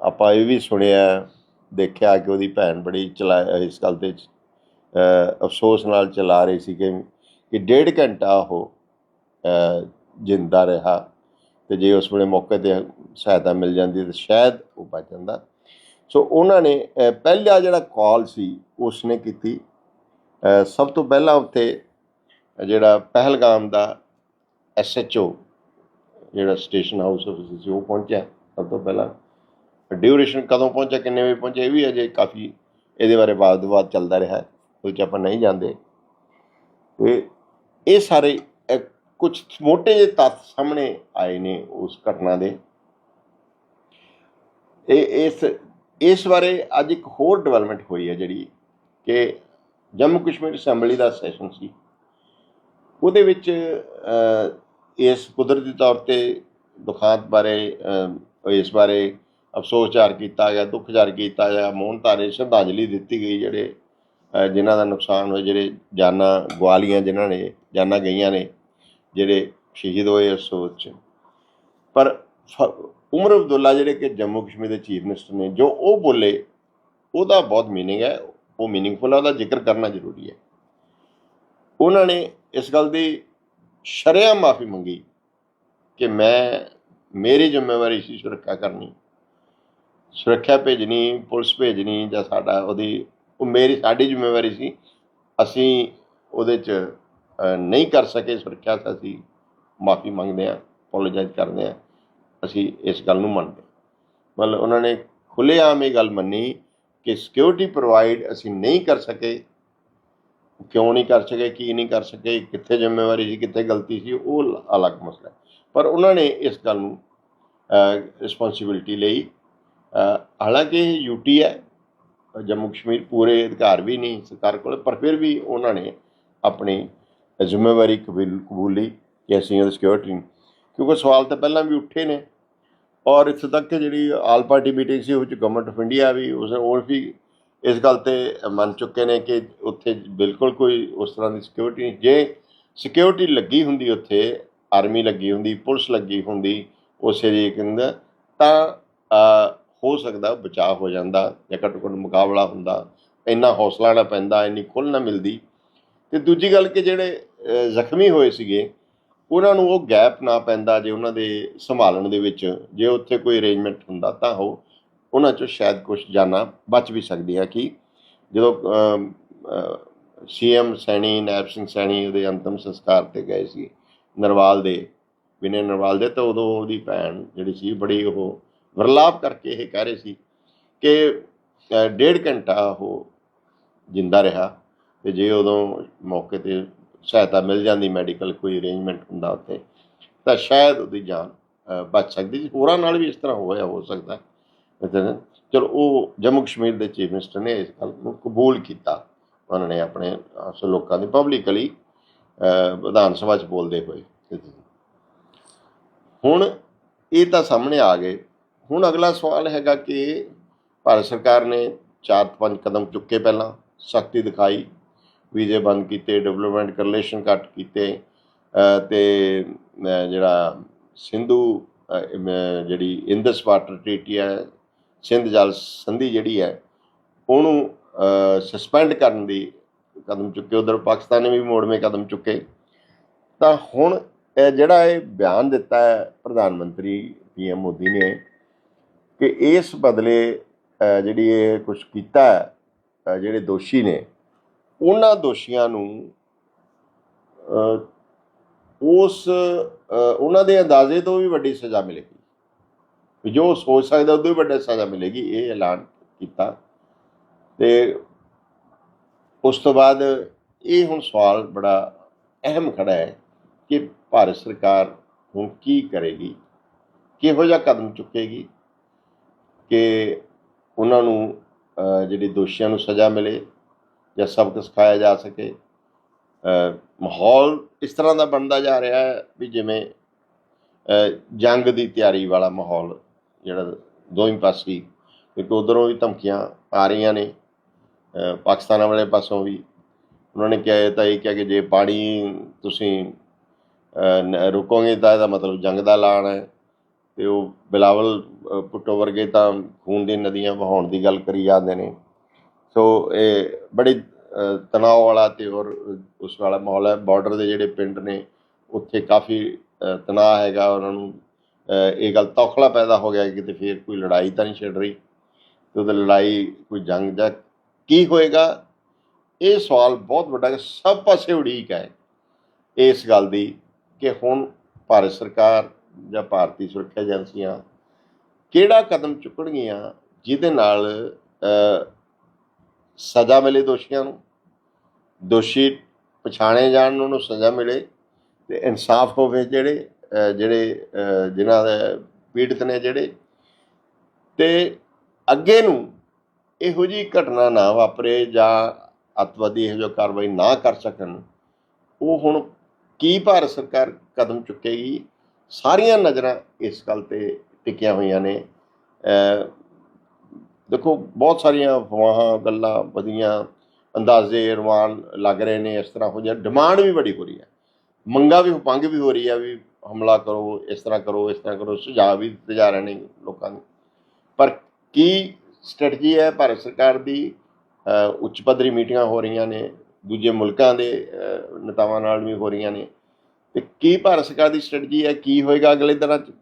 ਆਪਾਂ ਇਹ ਵੀ ਸੁਣਿਆ, ਦੇਖਿਆ ਕਿ ਉਹਦੀ ਭੈਣ ਬੜੀ ਚਲਾ ਇਸ ਗੱਲ ਤੇ ਅਫਸੋਸ ਨਾਲ ਚਲਾ ਰਹੀ ਸੀ ਕਿ ਕਿ ਡੇਢ ਘੰਟਾ ਉਹ ਜਿੰਦਾ ਰਿਹਾ ਤੇ ਜੇ ਉਸ ਵੇਲੇ ਮੌਕੇ ਤੇ ਸਹਾਇਤਾ ਮਿਲ ਜਾਂਦੀ ਤਾਂ ਸ਼ਾਇਦ ਉਹ ਬਚ ਜਾਂਦਾ। ਸੋ ਉਹਨਾਂ ਨੇ ਪਹਿਲਾ ਜਿਹੜਾ ਕਾਲ ਸੀ, ਉਸਨੇ ਕੀਤੀ ਸਭ ਤੋਂ ਪਹਿਲਾਂ ਉੱਥੇ ਜਿਹੜਾ ਪਹਿਲਗਾਮ ਦਾ ਐਸਐਚਓ ਜਿਹੜਾ ਸਟੇਸ਼ਨ ਹਾਊਸ ਆਫਿਸ ਸੀ, ਉਹ ਪਹੁੰਚਿਆ। ਸਭ ਤੋਂ ਪਹਿਲਾਂ ਡਿਊਰੇਸ਼ਨ ਕਦੋਂ ਪਹੁੰਚਿਆ, ਕਿੰਨੇ ਵਜੇ ਪਹੁੰਚਿਆ, ਇਹ ਵੀ ਅਜੇ ਕਾਫੀ ਇਹਦੇ ਬਾਰੇ ਬਾਅਦ ਬਾਅਦ ਚੱਲਦਾ ਰਿਹਾ, ਉਹ 'ਚ ਆਪਾਂ ਨਹੀਂ ਜਾਂਦੇ। ਤੇ ਇਹ ਸਾਰੇ ਕੁਝ ਮੋਟੇ ਜਿਹੇ ਤੱਥ ਸਾਹਮਣੇ ਆਏ ਨੇ ਉਸ ਘਟਨਾ ਦੇ। ਇਹ ਇਸ ਇਸ ਬਾਰੇ ਅੱਜ ਇੱਕ ਹੋਰ ਡਿਵੈਲਪਮੈਂਟ ਹੋਈ ਹੈ ਜਿਹੜੀ ਕਿ ਜੰਮੂ ਕਸ਼ਮੀਰ ਅਸੈਂਬਲੀ ਦਾ ਸੈਸ਼ਨ ਸੀ। ਉਹਦੇ ਵਿੱਚ ਇਸ ਕੁਦਰਤੀ ਤੌਰ ਤੇ ਦੁਖਾਂਤ ਬਾਰੇ ਇਸ ਬਾਰੇ ਅਫਸੋਸ ਜ਼ਾਹਰ ਕੀਤਾ ਗਿਆ ਦੁੱਖ ਜ਼ਾਹਰ ਕੀਤਾ ਗਿਆ ਮੌਨ ਧਾਰੇ ਸ਼ਰਧਾਂਜਲੀ ਦਿੱਤੀ ਗਈ ਜਿਹੜੇ ਅ, ਜਿਨ੍ਹਾਂ ਦਾ ਨੁਕਸਾਨ ਹੋਇਆ ਜਿਹੜੇ ਜਾਨਾਂ ਗਵਾਲੀਆਂ ਜਿਨ੍ਹਾਂ ਨੇ ਜਾਨਾਂ ਗਈਆਂ ਨੇ ਜਿਹੜੇ ਸ਼ਹੀਦ ਹੋਏ ਇਸ ਸੋਚ 'ਚ। ਪਰ ਫ- ਉਮਰ ਅਬਦੁੱਲਾ ਜਿਹੜੇ ਕਿ ਜੰਮੂ ਕਸ਼ਮੀਰ ਦੇ ਚੀਫ ਮਿਨਿਸਟਰ ਨੇ ਜੋ ਉਹ ਬੋਲੇ ਉਹਦਾ ਬਹੁਤ ਮੀਨਿੰਗ ਹੈ। ਉਹ ਮੀਨਿੰਗਫੁਲ ਹੈ ਉਹਦਾ ਜ਼ਿਕਰ ਕਰਨਾ ਜ਼ਰੂਰੀ ਹੈ। ਉਹਨਾਂ ਨੇ ਇਸ ਗੱਲ ਦੀ ਸ਼ਰੇਆਮ ਮਾਫੀ ਮੰਗੀ ਕਿ ਮੈਂ, ਮੇਰੀ ਜ਼ਿੰਮੇਵਾਰੀ ਸੀ ਸੁਰੱਖਿਆ ਕਰਨੀ। ਸੁਰੱਖਿਆ ਭੇਜਣੀ, ਪੁਲਿਸ ਭੇਜਣੀ ਜਾਂ ਸਾਡਾ ਉਹਦੀ, ਉਹ ਮੇਰੀ, ਸਾਡੀ ਜ਼ਿੰਮੇਵਾਰੀ ਸੀ। ਅਸੀਂ ਉਹਦੇ 'ਚ ਨਹੀਂ ਕਰ ਸਕੇ ਸੁਰੱਖਿਆ ਤਾਂ ਅਸੀਂ ਮਾਫੀ ਮੰਗਦੇ ਹਾਂ ਅਪੋਲੋਜਾਈਜ਼ ਕਰਦੇ ਹਾਂ। ਅਸੀਂ ਇਸ ਗੱਲ ਨੂੰ ਮੰਨਦੇ ਹਾਂ। ਮਤਲਬ ਉਹਨਾਂ ਨੇ ਖੁੱਲ੍ਹੇਆਮ ਇਹ ਗੱਲ ਮੰਨੀ ਕਿ ਸਿਕਿਉਰਿਟੀ ਪ੍ਰੋਵਾਈਡ ਅਸੀਂ ਨਹੀਂ ਕਰ ਸਕੇ, ਕਿਉਂ ਨਹੀਂ ਕਰ ਸਕੇ, ਕੀ ਨਹੀਂ ਕਰ ਸਕੇ, ਕਿੱਥੇ ਜ਼ਿੰਮੇਵਾਰੀ ਸੀ, ਕਿੱਥੇ ਗਲਤੀ ਸੀ, ਉਹ ਅਲੱਗ ਮਸਲਾ ਪਰ ਉਹਨਾਂ ਨੇ ਇਸ ਗੱਲ ਨੂੰ ਰਿਸਪੌਂਸਿਬਿਲਟੀ ਲਈ ਹਾਲਾਂਕਿ ਇਹ ਯੂਟੀ ਹੈ, ਜੰਮੂ ਕਸ਼ਮੀਰ ਪੂਰੇ ਅਧਿਕਾਰ ਵੀ ਨਹੀਂ ਸਰਕਾਰ ਕੋਲ, ਪਰ ਫਿਰ ਵੀ ਉਹਨਾਂ ਨੇ ਆਪਣੀ ਜ਼ਿੰਮੇਵਾਰੀ ਕਬੂਲ, ਕਬੂਲੀ ਕਿ ਅਸੀਂ ਉਹਦੀ ਸਿਕਿਉਰਿਟੀ ਕਿਉਂਕਿ ਸਵਾਲ ਤਾਂ ਪਹਿਲਾਂ ਵੀ ਉੱਠੇ ਨੇ ਔਰ ਇੱਥੇ ਤੱਕ ਕਿ ਜਿਹੜੀ ਆਲ ਪਾਰਟੀ ਮੀਟਿੰਗ ਸੀ, ਉਹ ਚ ਗਵਰਨਮੈਂਟ ਆਫ ਇੰਡੀਆ ਵੀ ਉਸ ਉਹ ਵੀ ਇਸ ਗੱਲ ਤੇ ਮੰਨ ਚੁੱਕੇ ਨੇ ਕਿ ਉੱਥੇ ਬਿਲਕੁਲ ਕੋਈ ਉਸ ਤਰ੍ਹਾਂ ਦੀ ਸਿਕਿਉਰਿਟੀ ਨਹੀਂ। ਜੇ ਸਿਕਿਉਰਿਟੀ ਲੱਗੀ ਹੁੰਦੀ ਉੱਥੇ ਆਰਮੀ ਲੱਗੀ ਹੁੰਦੀ, ਪੁਲਿਸ ਲੱਗੀ ਹੁੰਦੀ ਉਸ ਏਰੀਏ ਦੇ ਤਾਂ ਹੋ ਸਕਦਾ ਬਚਾਅ ਹੋ ਜਾਂਦਾ ਜਾਂ ਘੱਟੋ ਘੱਟ ਮੁਕਾਬਲਾ ਹੁੰਦਾ। ਇੰਨਾ ਹੌਸਲਾ ਨਾ ਪੈਂਦਾ, ਇੰਨੀ ਖੁੱਲ੍ਹ ਨਾ ਮਿਲਦੀ। ਤੇ ਦੂਜੀ ਗੱਲ ਕਿ ਜਿਹੜੇ ਜ਼ਖਮੀ ਹੋਏ ਸੀਗੇ ਉਹਨਾਂ ਨੂੰ ਉਹ ਗੈਪ ਨਾ ਪੈਂਦਾ ਜੇ ਉਹਨਾਂ ਦੇ ਸੰਭਾਲਣ ਦੇ ਵਿੱਚ, ਜੇ ਉੱਥੇ ਕੋਈ ਅਰੇਂਜਮੈਂਟ ਹੁੰਦਾ ਤਾਂ ਉਹ ਉਹਨਾਂ ਚੋਂ ਸ਼ਾਇਦ ਕੁਝ ਜਾਨਾਂ ਬਚ ਵੀ ਸਕਦੀਆਂ ਕਿ ਜਦੋਂ ਸੀਐਮ ਸੈਣੀ ਨੈਬ ਸਿੰਘ ਸੈਣੀ ਉਹਦੇ ਅੰਤਮ ਸੰਸਕਾਰ ਤੇ ਗਏ ਸੀ ਨਰਵਾਲ ਦੇ, ਵਿਨੇ ਨਰਵਾਲ ਦੇ, ਤਾਂ ਉਦੋਂ ਉਹਦੀ ਭੈਣ ਜਿਹੜੀ ਸੀ ਬੜੀ ਉਹ ਵਰਲਾਪ ਕਰਕੇ ਇਹ ਕਹਿ ਰਹੇ ਸੀ ਕਿ ਡੇਢ ਘੰਟਾ ਉਹ ਜਿੰਦਾ ਰਿਹਾ ਤੇ ਜੇ ਉਦੋਂ ਮੌਕੇ ਤੇ ਸਹਾਇਤਾ ਮਿਲ ਜਾਂਦੀ ਮੈਡੀਕਲ ਕੋਈ ਅਰੇਂਜਮੈਂਟ ਹੁੰਦਾ ਉੱਥੇ, ਤਾਂ ਸ਼ਾਇਦ ਉਹਦੀ ਜਾਨ ਬਚ ਸਕਦੀ ਸੀ। ਹੋਰਾਂ ਨਾਲ ਵੀ ਇਸ ਤਰ੍ਹਾਂ ਹੋਇਆ, ਹੋ ਸਕਦਾ ਮਤਲਬ ਚਲੋ ਉਹ ਜੰਮੂ ਕਸ਼ਮੀਰ ਦੇ ਚੀਫ ਮਿਨਿਸਟਰ ਨੇ ਇਸ ਗੱਲ ਨੂੰ ਕਬੂਲ ਕੀਤਾ। ਉਹਨਾਂ ਨੇ ਆਪਣੇ ਲੋਕਾਂ ਦੀ ਪਬਲਿਕਲੀ ਵਿਧਾਨ ਸਭਾ 'ਚ ਬੋਲਦੇ ਹੋਏ ਹੁਣ ਇਹ ਤਾਂ ਸਾਹਮਣੇ ਆ ਗਏ। ਹੁਣ ਅਗਲਾ ਸਵਾਲ ਹੈਗਾ ਕਿ ਭਾਰਤ ਸਰਕਾਰ ਨੇ ਚਾਰ ਪੰਜ ਕਦਮ ਚੁੱਕੇ ਪਹਿਲਾਂ, ਸਖਤੀ ਦਿਖਾਈ। ਵੀਜ਼ੇ ਬੰਦ ਕੀਤੇ ਡਿਵੈਲਪਮੈਂਟ ਰਿਲੇਸ਼ਨ ਕੱਟ ਕੀਤੇ ਅ, ਤੇ ਜਿਹੜਾ ਸਿੰਧੂ ਜਿਹੜੀ ਇੰਦਸ ਵਾਟਰ ਟ੍ਰੀਟੀ ਹੈ ਸਿੰਧ ਜਲ ਸੰਧੀ ਜਿਹੜੀ ਹੈ ਉਹਨੂੰ ਸਸਪੈਂਡ ਕਰਨ ਦੀ ਕਦਮ ਚੁੱਕੇ ਉਧਰ ਪਾਕਿਸਤਾਨ ਨੇ ਵੀ ਮੋੜਵੇਂ ਕਦਮ ਚੁੱਕੇ। ਤਾਂ ਹੁਣ ਇਹ ਜਿਹੜਾ ਇਹ ਬਿਆਨ ਦਿੱਤਾ ਹੈ ਪ੍ਰਧਾਨ ਮੰਤਰੀ ਪੀਐਮ ਮੋਦੀ ਨੇ ਕਿ ਇਸ ਬਦਲੇ ਜਿਹੜੀ ਇਹ ਕੁਝ ਕੀਤਾ ਜਿਹੜੇ ਦੋਸ਼ੀ ਨੇ ਉਹਨਾਂ ਦੋਸ਼ੀਆਂ ਨੂੰ ਉਸ ਉਹਨਾਂ ਦੇ ਅੰਦਾਜ਼ੇ ਤੋਂ ਵੀ ਵੱਡੀ ਸਜ਼ਾ ਮਿਲੇਗੀ। ਜੋ ਸੋਚ ਸਕਦਾ ਉਦੋਂ ਵੀ ਵੱਡੀ ਸਜ਼ਾ ਮਿਲੇਗੀ ਇਹ ਐਲਾਨ ਕੀਤਾ। ਤੇ ਉਸ ਤੋਂ ਬਾਅਦ ਇਹ ਹੁਣ ਸਵਾਲ ਬੜਾ ਅਹਿਮ ਖੜਾ ਹੈ ਕਿ ਭਾਰਤ ਸਰਕਾਰ ਹੁਣ ਕੀ ਕਰੇਗੀ ਕਿਹੋ ਜਿਹਾ ਕਦਮ ਚੁੱਕੇਗੀ ਕਿ ਉਹਨਾਂ ਨੂੰ ਅ, ਜਿਹੜੇ ਦੋਸ਼ੀਆਂ ਨੂੰ ਸਜ਼ਾ ਮਿਲੇ। ਜਾਂ ਸਬਕ ਸਿਖਾਇਆ ਜਾ ਸਕੇ। ਮਾਹੌਲ ਇਸ ਤਰ੍ਹਾਂ ਦਾ ਬਣਦਾ ਜਾ ਰਿਹਾ ਹੈ ਵੀ ਜਿਵੇਂ ਜੰਗ ਦੀ ਤਿਆਰੀ ਵਾਲਾ ਮਾਹੌਲ ਜਿਹੜਾ ਦੋਵੇਂ ਪਾਸੇ ਕਿਉਂਕਿ ਉਧਰੋਂ ਵੀ ਧਮਕੀਆਂ ਆ ਰਹੀਆਂ ਨੇ ਅ, ਪਾਕਿਸਤਾਨ ਵਾਲੇ ਪਾਸੋਂ ਵੀ। ਉਹਨਾਂ ਨੇ ਕਿਹਾ ਤਾਂ ਇਹ ਕਿਹਾ ਕਿ ਜੇ ਪਾਣੀ ਤੁਸੀਂ ਰੁਕੋਗੇ ਤਾਂ ਇਹਦਾ ਮਤਲਬ ਜੰਗ ਦਾ ਐਲਾਨ ਹੈ। ਤੇ ਉਹ ਬਿਲਾਵਲ ਅ, ਭੁੱਟੋ ਵਰਗੇ ਤਾਂ ਖੂਨ ਦੀਆਂ ਨਦੀਆਂ ਵਹਾਉਣ ਦੀ ਗੱਲ ਕਰੀ ਜਾਂਦੇ ਨੇ। ਸੋ ਇਹ ਬੜੀ ਤਣਾਅ ਵਾਲਾ ਤੇ ਹੋਰ ਉਸ ਵਾਲਾ ਮਾਹੌਲ ਹੈ। ਬਾਰਡਰ ਦੇ ਜਿਹੜੇ ਪਿੰਡ ਨੇ, ਉੱਥੇ ਕਾਫੀ ਤਣਾਅ ਹੈਗਾ। ਉਹਨਾਂ ਨੂੰ ਇਹ ਗੱਲ ਤੌਖਲਾ ਪੈਦਾ ਹੋ ਗਿਆ ਕਿ ਕਿਤੇ ਫੇਰ ਕੋਈ ਲੜਾਈ ਤਾਂ ਨਹੀਂ ਛਿੜ ਰਹੀ। ਤੇ ਉਹਦੇ ਲੜਾਈ ਕੋਈ ਜੰਗ ਜਾਂ ਕੀ ਹੋਏਗਾ, ਇਹ ਸਵਾਲ ਬਹੁਤ ਵੱਡਾ ਹੈ ਸਭ ਪਾਸੇ ਉਡੀਕ ਹੈ ਇਸ ਗੱਲ ਦੀ ਕਿ ਹੁਣ ਭਾਰਤ ਸਰਕਾਰ ਜਾਂ ਭਾਰਤੀ ਸੁਰੱਖਿਆ ਏਜੰਸੀਆਂ ਕਿਹੜਾ ਕਦਮ ਚੁੱਕਣਗੀਆਂ, ਜਿਹਦੇ ਨਾਲ ਸਜ਼ਾ ਮਿਲੇ ਦੋਸ਼ੀਆਂ ਨੂੰ। ਦੋਸ਼ੀ ਪਛਾਣੇ ਜਾਣ ਉਹਨਾਂ ਨੂੰ ਸਜ਼ਾ ਮਿਲੇ ਤੇ ਇਨਸਾਫ ਹੋਵੇ ਜਿਹੜੇ ਜਿਹੜੇ ਅ, ਜਿਨ੍ਹਾਂ ਦੇ ਪੀੜਤ ਨੇ ਜਿਹੜੇ। ਤੇ ਅੱਗੇ ਨੂੰ ਇਹੋ ਜੀ ਘਟਨਾ ਨਾ ਵਾਪਰੇ ਜਾਂ ਅੱਤਵਾਦੀ ਇਹੋ ਜਿਹਾ ਕਾਰਵਾਈ ਨਾ ਕਰ ਸਕਣ ਉਹ ਹੁਣ ਕੀ ਭਾਰਤ ਸਰਕਾਰ ਕਦਮ ਚੁੱਕੇਗੀ? ਸਾਰੀਆਂ ਨਜ਼ਰਾਂ ਇਸ ਗੱਲ ਤੇ ਟਿਕੀਆਂ ਹੋਈਆਂ ਨੇ। ਦੇਖੋ, ਬਹੁਤ ਸਾਰੀਆਂ ਅਫਵਾਹਾਂ, ਗੱਲਾਂ ਵਧੀਆਂ, ਅੰਦਾਜ਼ੇ ਅਰਮਾਨ ਲੱਗ ਰਹੇ ਨੇ, ਇਸ ਤਰ੍ਹਾਂ ਹੋ ਜਾ ਡਿਮਾਂਡ ਵੀ ਬੜੀ ਹੋ ਰਹੀ ਹੈ। ਮੰਗਾ ਵੀ ਪੰਗ ਵੀ ਹੋ ਰਹੀ ਹੈ ਵੀ ਹਮਲਾ ਕਰੋ, ਇਸ ਤਰ੍ਹਾਂ ਕਰੋ, ਇਸ ਤਰ੍ਹਾਂ ਕਰੋ, ਸੁਝਾਅ ਵੀ ਦਿੱਤੇ ਜਾ ਰਹੇ ਨੇ ਲੋਕਾਂ ਨੂੰ। ਪਰ ਕੀ ਸਟ੍ਰੈਟਜੀ ਹੈ? ਭਾਰਤ ਸਰਕਾਰ ਦੀ ਉੱਚ ਪੱਧਰੀ ਮੀਟਿੰਗਾਂ ਹੋ ਰਹੀਆਂ ਨੇ, ਦੂਜੇ ਮੁਲਕਾਂ ਦੇ ਨੇਤਾਵਾਂ ਨਾਲ ਵੀ ਹੋ ਰਹੀਆਂ ਨੇ। ਤੇ ਕੀ ਭਾਰਤ ਸਰਕਾਰ ਦੀ ਸਟ੍ਰੈਟਜੀ ਹੈ? ਕੀ ਹੋਏਗਾ ਅਗਲੇ ਦਿਨਾਂ 'ਚ?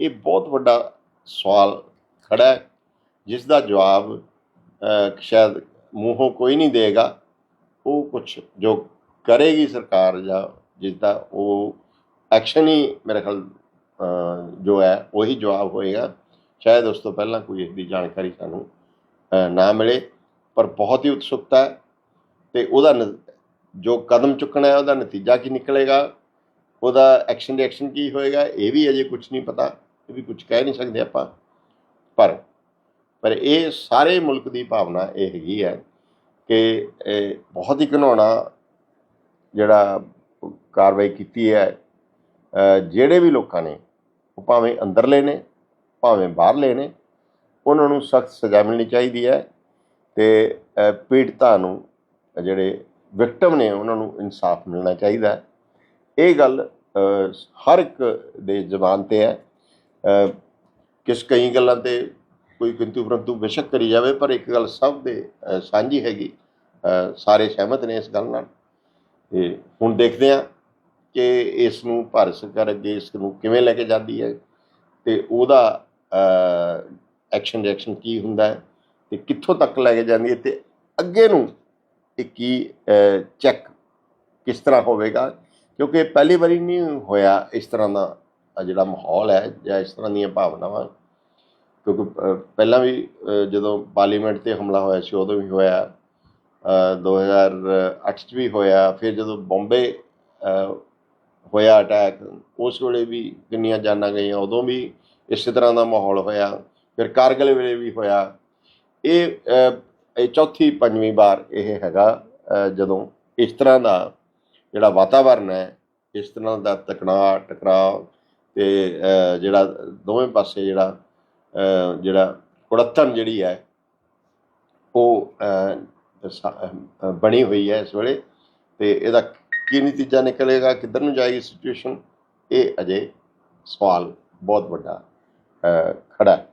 ਇਹ ਬਹੁਤ ਵੱਡਾ ਸਵਾਲ ਖੜਾ ਹੈ। ਜਿਸ ਦਾ ਜਵਾਬ ਸ਼ਾਇਦ ਮੂੰਹੋਂ ਕੋਈ ਨਹੀਂ ਦੇਗਾ, ਉਹ ਕੁਝ ਜੋ ਕਰੇਗੀ ਸਰਕਾਰ ਜਾਂ ਜਿਸ ਦਾ ਉਹ ਐਕਸ਼ਨ ਹੀ ਮੇਰੇ ਖਿਆਲ ਜੋ ਹੈ, ਉਹੀ ਜਵਾਬ ਹੋਏਗਾ। ਸ਼ਾਇਦ ਉਸ ਤੋਂ ਪਹਿਲਾਂ ਕੋਈ ਇਸ ਦੀ ਜਾਣਕਾਰੀ ਸਾਨੂੰ ਨਾ ਮਿਲੇ, ਪਰ ਬਹੁਤ ਹੀ ਉਤਸੁਕਤਾ ਹੈ ਤੇ ਉਹਦਾ ਨ- ਜੋ ਕਦਮ ਚੁੱਕਣਾ ਹੈ, ਉਹਦਾ ਨਤੀਜਾ ਕੀ ਨਿਕਲੇਗਾ? ਉਹਦਾ ਐਕਸ਼ਨ ਰਿਐਕਸ਼ਨ ਕੀ ਹੋਏਗਾ? ਇਹ ਵੀ ਅਜੇ ਕੁਝ ਨਹੀਂ ਪਤਾ, ਇਹ ਵੀ ਕੁਝ ਕਹਿ ਨਹੀਂ ਸਕਦੇ ਆਪਾਂ। ਪਰ ਪਰ ਇਹ ਸਾਰੇ ਮੁਲਕ ਦੀ ਭਾਵਨਾ ਇਹ ਹੈਗੀ ਹੈ ਕਿ ਇਹ ਬਹੁਤ ਹੀ ਘਿਨਾਉਣਾ ਜਿਹੜਾ ਕਾਰਵਾਈ ਕੀਤੀ ਹੈ ਜਿਹੜੇ ਵੀ ਲੋਕਾਂ ਨੇ ਉਹ ਭਾਵੇਂ ਅੰਦਰਲੇ ਨੇ ਭਾਵੇਂ ਬਾਹਰਲੇ ਨੇ ਉਹਨਾਂ ਨੂੰ ਸਖਤ ਸਜ਼ਾ ਮਿਲਣੀ ਚਾਹੀਦੀ ਹੈ ਤੇ ਅ, ਪੀੜਤਾਂ ਨੂੰ ਜਿਹੜੇ ਵਿਕਟਮ ਨੇ ਉਹਨਾਂ ਨੂੰ ਇਨਸਾਫ ਮਿਲਣਾ ਚਾਹੀਦਾ ਹੈ। ਇਹ ਗੱਲ ਹਰ ਇੱਕ ਦੇ ਜ਼ਬਾਨ ਤੇ ਹੈ। ਕਿਸ ਕਈ ਗੱਲਾਂ ਤੇ ਕੋਈ ਕਿੰਤੂ ਪਰੰਤੂ ਬੇਸ਼ੱਕ ਕਰੀ ਜਾਵੇ, ਪਰ ਇੱਕ ਗੱਲ ਸਭ ਦੇ ਸਾਂਝੀ ਹੈਗੀ। ਸਾਰੇ ਸਹਿਮਤ ਨੇ ਇਸ ਗੱਲ ਨਾਲ। ਤੇ ਹੁਣ ਦੇਖਦੇ ਹਾਂ ਕਿ ਇਸ ਨੂੰ ਭਾਰਤ ਸਰਕਾਰ ਅੱਗੇ ਇਸ ਨੂੰ ਕਿਵੇਂ ਲੈ ਕੇ ਜਾਂਦੀ ਹੈ ਤੇ ਉਹਦਾ ਐਕਸ਼ਨ ਰਿਐਕਸ਼ਨ ਕੀ ਹੁੰਦਾ ਹੈ ਤੇ ਕਿੱਥੋਂ ਤੱਕ ਲੈ ਕੇ ਜਾਂਦੀ ਹੈ ਤੇ ਅੱਗੇ ਨੂੰ ਇਹ ਕੀ ਚੈੱਕ ਕਿਸ ਤਰ੍ਹਾਂ ਹੋਵੇਗਾ? ਕਿਉਂਕਿ ਪਹਿਲੀ ਵਾਰੀ ਨਹੀਂ ਹੋਇਆ ਇਸ ਤਰ੍ਹਾਂ ਦਾ ਜਿਹੜਾ ਮਾਹੌਲ ਹੈ ਜਾਂ ਇਸ ਤਰ੍ਹਾਂ ਦੀਆਂ ਭਾਵਨਾਵਾਂ ਕਿਉਂਕਿ ਪਹਿਲਾਂ ਵੀ ਜਦੋਂ ਪਾਰਲੀਮੈਂਟ ਤੇ ਹਮਲਾ ਹੋਇਆ ਸੀ ਉਦੋਂ ਵੀ ਹੋਇਆ। ਅ, 2008 ਚ ਵੀ ਹੋਇਆ। ਫਿਰ ਜਦੋਂ ਬੰਬੇ ਹੋਇਆ ਅਟੈਕ ਉਸ ਵੇਲੇ ਵੀ ਕਿੰਨੀਆਂ ਜਾਨਾਂ ਗਈਆਂ। ਉਦੋਂ ਵੀ ਇਸੇ ਤਰ੍ਹਾਂ ਦਾ ਮਾਹੌਲ ਹੋਇਆ। ਫਿਰ ਕਾਰਗਿਲ ਵੇਲੇ ਵੀ ਹੋਇਆ। ਇਹ ਇਹ ਚੌਥੀ ਪੰਜਵੀਂ ਵਾਰ ਇਹ ਹੈਗਾ ਜਦੋਂ ਇਸ ਤਰ੍ਹਾਂ ਦਾ ਜਿਹੜਾ ਵਾਤਾਵਰਨ ਹੈ ਇਸ ਤਰ੍ਹਾਂ ਦਾ ਤਕਣਾ ਟਕਰਾਅ ਤੇ ਜਿਹੜਾ ਦੋਵੇਂ ਪਾਸੇ ਜਿਹੜਾ ਜਿਹੜਾ ਕੁੜੱਤਣ ਜਿਹੜੀ ਹੈ ਉਹ ਬਣੀ ਹੋਈ ਹੈ ਇਸ ਵੇਲੇ ਤੇ ਇਹਦਾ ਕੀ ਨਤੀਜਾ ਨਿਕਲੇਗਾ ਕਿੱਧਰ ਨੂੰ ਜਾਏਗੀ ਸਿਚੁਏਸ਼ਨ ਇਹ ਅਜੇ ਸਵਾਲ ਬਹੁਤ ਵੱਡਾ ਅ, ਖੜਾ ਹੈ।